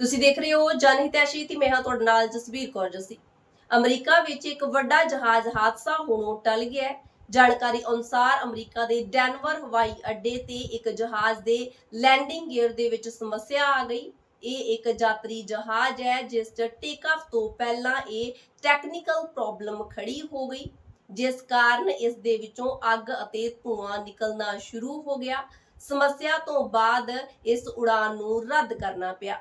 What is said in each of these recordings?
ਤੁਸੀਂ ਦੇਖ ਰਹੇ ਹੋ ਜਨਹਿਤੈਸ਼ੀ ਤੇ ਮੈਂ ਹਾਂ ਤੁਹਾਡੇ ਨਾਲ ਜਸਵੀਰ ਕੌਰ ਜੱਸੀ। ਅਮਰੀਕਾ ਵਿੱਚ ਇੱਕ ਵੱਡਾ ਜਹਾਜ਼ ਹਾਦਸਾ ਹੋਣੋਂ ਟਲ ਗਿਆ ਹੈ। ਜਾਣਕਾਰੀ ਅਨੁਸਾਰ ਅਮਰੀਕਾ ਦੇ ਡੈਨਵਰ, ਹਵਾਈ ਅੱਡੇ ਤੇ ਇੱਕ ਜਹਾਜ਼ ਦੇ ਲੈਂਡਿੰਗ ਗੇਅਰ ਦੇ ਵਿੱਚ ਸਮੱਸਿਆ ਆ ਗਈ। ਇਹ ਇੱਕ ਯਾਤਰੀ ਜਹਾਜ਼ ਹੈ, ਜਿਸ 'ਚ ਟੇਕ ਆਫ ਤੋਂ ਪਹਿਲਾਂ ਇਹ ਟੈਕਨੀਕਲ ਪ੍ਰੋਬਲਮ ਖੜੀ ਹੋ ਗਈ। ਜਿਸ ਕਾਰਨ ਇਸ ਦੇ ਵਿੱਚੋਂ ਅੱਗ ਅਤੇ ਧੂਆਂ ਨਿਕਲਣਾ ਸ਼ੁਰੂ ਹੋ ਗਿਆ। ਸਮੱਸਿਆ ਤੋਂ ਬਾਅਦ ਇਸ ਉਡਾਨ ਨੂੰ ਰੱਦ ਕਰਨਾ ਪਿਆ।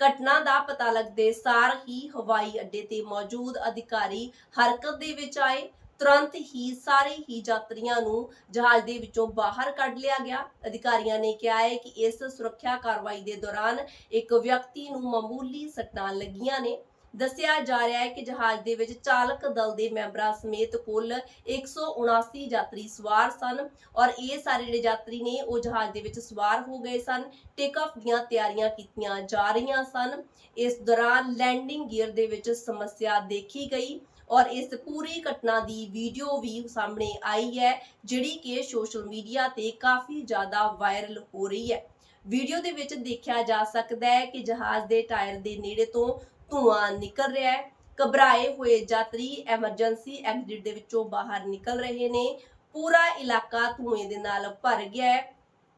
ਘਟਨਾ ਦਾ ਪਤਾ ਲੱਗਦੇ ਸਾਰ ਹੀ ਹਵਾਈ ਅੱਡੇ ਤੇ ਮੌਜੂਦ ਅਧਿਕਾਰੀ ਹਰਕਤ ਦੇ ਵਿੱਚ ਆਏ। ਤੁਰੰਤ ਹੀ ਸਾਰੇ ਹੀ ਯਾਤਰੀਆਂ ਨੂੰ ਜਹਾਜ਼ ਦੇ ਵਿੱਚੋਂ ਬਾਹਰ ਕੱਢ ਲਿਆ ਗਿਆ। ਅਧਿਕਾਰੀਆਂ ਨੇ ਕਿਹਾ ਹੈ ਕਿ ਇਸ ਸੁਰੱਖਿਆ ਕਾਰਵਾਈ ਦੇ ਦੌਰਾਨ ਇੱਕ ਵਿਅਕਤੀ ਨੂੰ ਮਾਮੂਲੀ ਸੱਟਾਂ ਲੱਗੀਆਂ ਨੇ। ਦੱਸਿਆ ਜਾ ਰਿਹਾ ਹੈ ਕਿ ਜਹਾਜ਼ ਦੇ ਵਿੱਚ ਚਾਲਕ ਦਲ ਦੇ ਮੈਂਬਰਾਂ ਸਮੇਤ ਕੁੱਲ 179 ਯਾਤਰੀ ਸਵਾਰ ਸਨ ਔਰ ਇਹ ਸਾਰੇ ਜਿਹੜੇ ਯਾਤਰੀ ਨੇ ਉਹ ਜਹਾਜ਼ ਦੇ ਵਿੱਚ ਸਵਾਰ ਹੋ ਗਏ ਸਨ। ਟੇਕ ਆਫ ਦੀਆਂ ਤਿਆਰੀਆਂ ਕੀਤੀਆਂ ਜਾ ਰਹੀਆਂ ਸਨ। ਇਸ ਦੌਰਾਨ ਲੈਂਡਿੰਗ ਗੀਅਰ ਦੇ ਵਿੱਚ ਸਮੱਸਿਆ ਦੇਖੀ ਗਈ ਔਰ ਇਸ ਪੂਰੀ ਘਟਨਾ ਦੀ ਵੀਡੀਓ ਵੀ ਸਾਹਮਣੇ ਆਈ ਹੈ, ਜਿਹੜੀ ਕਿ ਸੋਸ਼ਲ ਮੀਡੀਆ ਤੇ ਕਾਫੀ ਜ਼ਿਆਦਾ ਵਾਇਰਲ ਹੋ ਰਹੀ ਹੈ। ਵੀਡੀਓ ਦੇ ਵਿੱਚ ਦੇਖਿਆ ਜਾ ਸਕਦਾ ਹੈ ਕਿ ਜਹਾਜ਼ ਦੇ ਟਾਇਰ ਦੇ ਨੇੜੇ ਤੋਂ ਧੂਆਂ ਨਿਕਲ ਰਿਹਾ ਹੈ। ਘਬਰਾਏ ਹੋਏ ਯਾਤਰੀ ਐਮਰਜੈਂਸੀ ਐਗਜ਼ਿਟ ਦੇ ਵਿੱਚੋਂ ਬਾਹਰ ਨਿਕਲ ਰਹੇ ਨੇ। ਪੂਰਾ ਇਲਾਕਾ ਧੂਏ ਦੇ ਨਾਲ ਭਰ ਗਿਆ ਹੈ।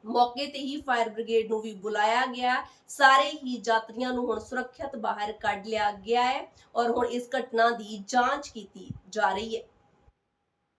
ਮੌਕੇ ਤੇ ਹੀ ਫਾਇਰ ਬ੍ਰਿਗੇਡ ਨੂੰ ਵੀ ਬੁਲਾਇਆ ਗਿਆ। ਸਾਰੇ ਹੀ ਯਾਤਰੀਆਂ ਨੂੰ ਹੁਣ ਸੁਰੱਖਿਅਤ ਬਾਹਰ ਕੱਢ ਲਿਆ ਗਿਆ ਹੈ ਔਰ ਹੁਣ ਇਸ ਘਟਨਾ ਦੀ ਜਾਂਚ ਕੀਤੀ ਜਾ ਰਹੀ ਹੈ।